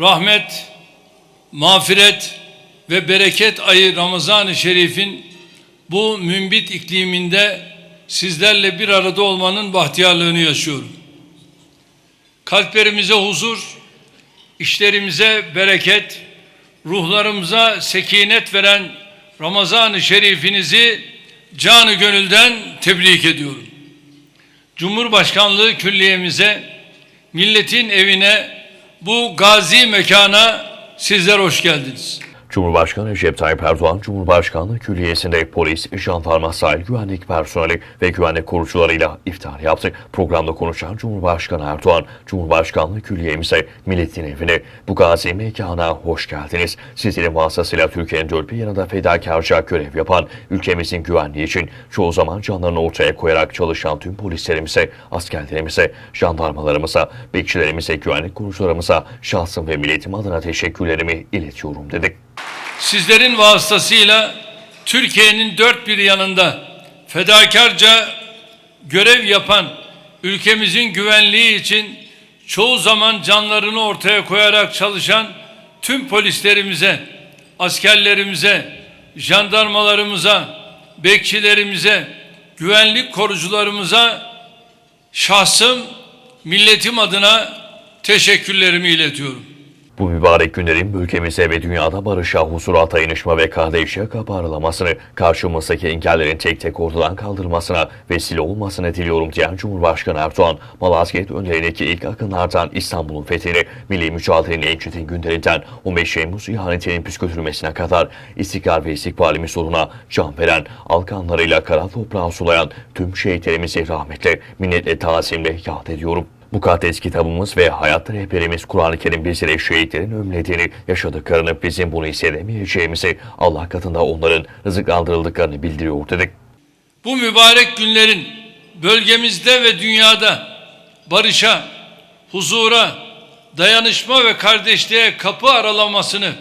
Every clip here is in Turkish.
rahmet, mağfiret ve bereket ayı Ramazan-ı Şerif'in bu mümbit ikliminde sizlerle bir arada olmanın bahtiyarlığını yaşıyorum. Kalplerimize huzur, işlerimize bereket, ruhlarımıza sekinet veren Ramazan-ı Şerifinizi canı gönülden tebrik ediyorum. Cumhurbaşkanlığı külliyemize, milletin evine, bu gazi mekana sizler hoş geldiniz. Cumhurbaşkanı Recep Tayyip Erdoğan, Cumhurbaşkanlığı Külliyesi'nde polis, jandarma, sahil güvenlik personeli ve güvenlik korucularıyla iftar yaptı. Programda konuşan Cumhurbaşkanı Erdoğan, Cumhurbaşkanlığı Külliyemize, milletin evine, bu gazi mekana hoş geldiniz. Sizlerin vasıtasıyla Türkiye'nin dört bir yanında fedakarca görev yapan, ülkemizin güvenliği için çoğu zaman canlarını ortaya koyarak çalışan tüm polislerimize, askerlerimize, jandarmalarımıza, bekçilerimize, güvenlik korucularımıza, şahsım ve milletim adına teşekkürlerimi iletiyorum dedi. Sizlerin vasıtasıyla Türkiye'nin dört bir yanında fedakarca görev yapan ülkemizin güvenliği için çoğu zaman canlarını ortaya koyarak çalışan tüm polislerimize, askerlerimize, jandarmalarımıza, bekçilerimize, güvenlik korucularımıza şahsım, milletim adına teşekkürlerimi iletiyorum. Bu mübarek günlerin ülkemize ve dünyada barışa, huzura, dayanışma ve kardeşliğe kabarlamasını, karşımızdaki engellerin tek tek ortadan kaldırılmasına vesile olmasını diliyorum diyen Cumhurbaşkanı Erdoğan, Malazgirt önlerindeki ilk akınlardan İstanbul'un fethini, milli mücadelenin en çetin günlerinden 15 Temmuz ihanetinin püskürtülmesine kadar istikrar ve istikbalimiz uğruna can veren, alkanlarıyla kara toprağı sulayan tüm şehitlerimizi rahmetle, minnetle, tazimle yad ediyorum. Mukaddes kitabımız ve hayat rehberimiz Kur'an-ı Kerim bizlere şehitlerin ömrediğini, yaşadıklarını, bizim bunu hissedemeyeceğimizi, Allah katında onların rızıklandırıldıklarını bildiriyor dedik. Bu mübarek günlerin bölgemizde ve dünyada barışa, huzura, dayanışma ve kardeşliğe kapı aralamasını,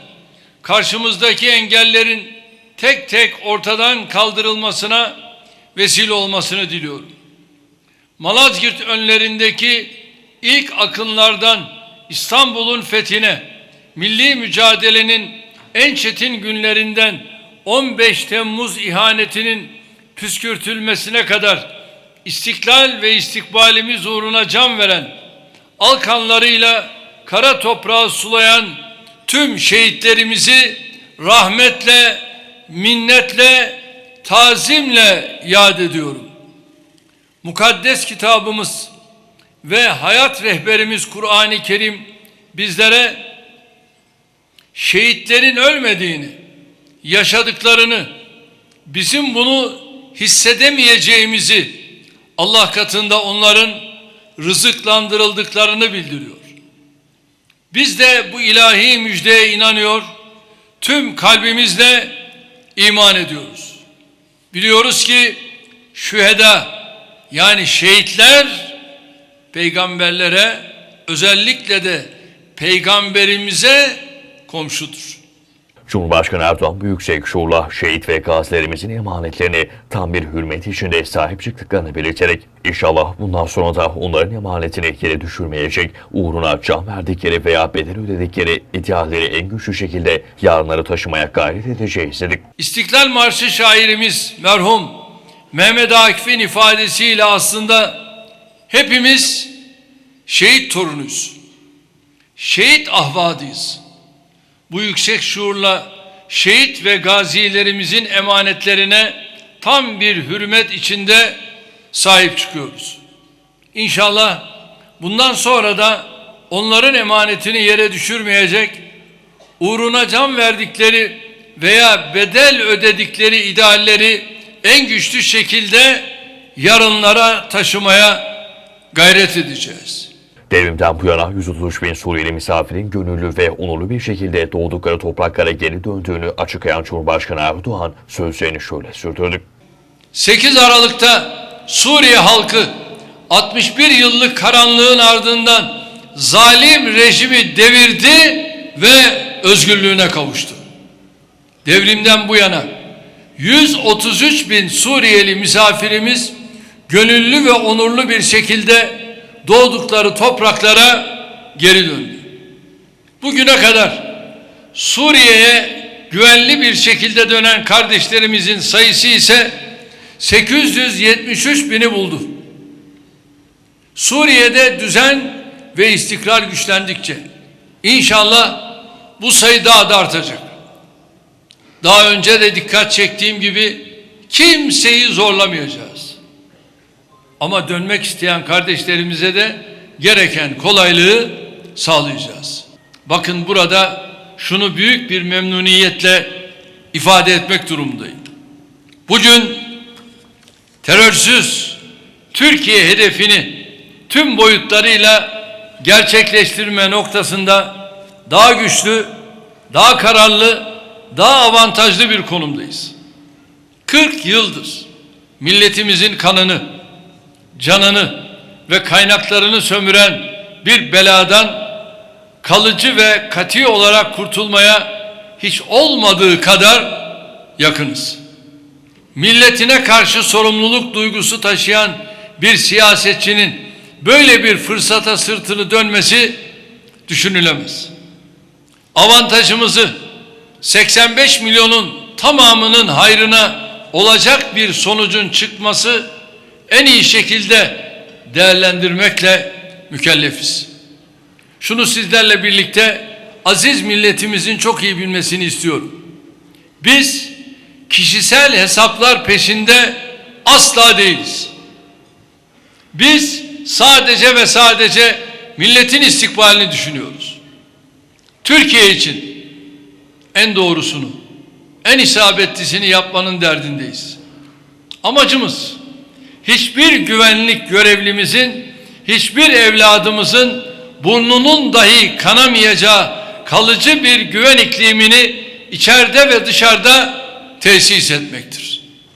karşımızdaki engellerin tek tek ortadan kaldırılmasına vesile olmasını diliyorum. Malazgirt önlerindeki ilk akınlardan İstanbul'un fethine, milli mücadelenin en çetin günlerinden 15 Temmuz ihanetinin püskürtülmesine kadar istiklal ve istikbalimiz uğruna can veren, alkanlarıyla kara toprağı sulayan tüm şehitlerimizi rahmetle, minnetle, tazimle yad ediyorum. Mukaddes kitabımız ve hayat rehberimiz Kur'an-ı Kerim bizlere şehitlerin ölmediğini, yaşadıklarını, bizim bunu hissedemeyeceğimizi, Allah katında onların rızıklandırıldıklarını bildiriyor. Biz de bu ilahi müjdeye inanıyor, tüm kalbimizle iman ediyoruz. Biliyoruz ki şüheda, yani şehitler peygamberlere özellikle de peygamberimize komşudur. Cumhurbaşkanı Erdoğan büyük zevk şuurla şehit ve gazilerimizin emanetlerini tam bir hürmet içinde sahip çıktıklarını belirterek inşallah bundan sonra da onların emanetini yere düşürmeyecek, uğruna can verdikleri veya bedel ödedikleri idealleri en güçlü şekilde yarınları taşımaya gayret edeceğiz dedik. İstiklal Marşı şairimiz merhum Mehmet Akif'in ifadesiyle aslında hepimiz şehit torunuyuz. Şehit ahvadıyız. Bu yüksek şuurla şehit ve gazilerimizin emanetlerine tam bir hürmet içinde sahip çıkıyoruz. İnşallah bundan sonra da onların emanetini yere düşürmeyecek, uğruna can verdikleri veya bedel ödedikleri idealleri en güçlü şekilde yarınlara taşımaya gayret edeceğiz. Devrimden bu yana 133 bin Suriyeli misafirin gönüllü ve onurlu bir şekilde doğdukları topraklara geri döndüğünü açıklayan Cumhurbaşkanı Erdoğan sözlerini şöyle sürdürdü. 8 Aralık'ta Suriye halkı 61 yıllık karanlığın ardından zalim rejimi devirdi ve özgürlüğüne kavuştu. Devrimden bu yana 133 bin Suriyeli misafirimiz gönüllü ve onurlu bir şekilde doğdukları topraklara geri döndü. Bugüne kadar Suriye'ye güvenli bir şekilde dönen kardeşlerimizin sayısı ise 873 bini buldu. Suriye'de düzen ve istikrar güçlendikçe inşallah bu sayı daha da artacak. Daha önce de dikkat çektiğim gibi kimseyi zorlamayacağız. Ama dönmek isteyen kardeşlerimize de gereken kolaylığı sağlayacağız. Bakın burada şunu büyük bir memnuniyetle ifade etmek durumundayım. Bugün terörsüz Türkiye hedefini tüm boyutlarıyla gerçekleştirme noktasında daha güçlü, daha kararlı, daha avantajlı bir konumdayız. 40 yıldır milletimizin kanını, canını ve kaynaklarını sömüren bir beladan kalıcı ve kati olarak kurtulmaya hiç olmadığı kadar yakınız. Milletine karşı sorumluluk duygusu taşıyan bir siyasetçinin böyle bir fırsata sırtını dönmesi düşünülemez. Avantajımızı 85 milyonun tamamının hayrına olacak bir sonucun çıkması en iyi şekilde değerlendirmekle mükellefiz. Şunu sizlerle birlikte aziz milletimizin çok iyi bilmesini istiyorum. Biz kişisel hesaplar peşinde asla değiliz. Biz sadece ve sadece milletin istikbalini düşünüyoruz. Türkiye için en doğrusunu, en isabetlisini yapmanın derdindeyiz. Amacımız hiçbir güvenlik görevlimizin, hiçbir evladımızın burnunun dahi kanamayacağı kalıcı bir güven iklimini içeride ve dışarıda tesis etmektir.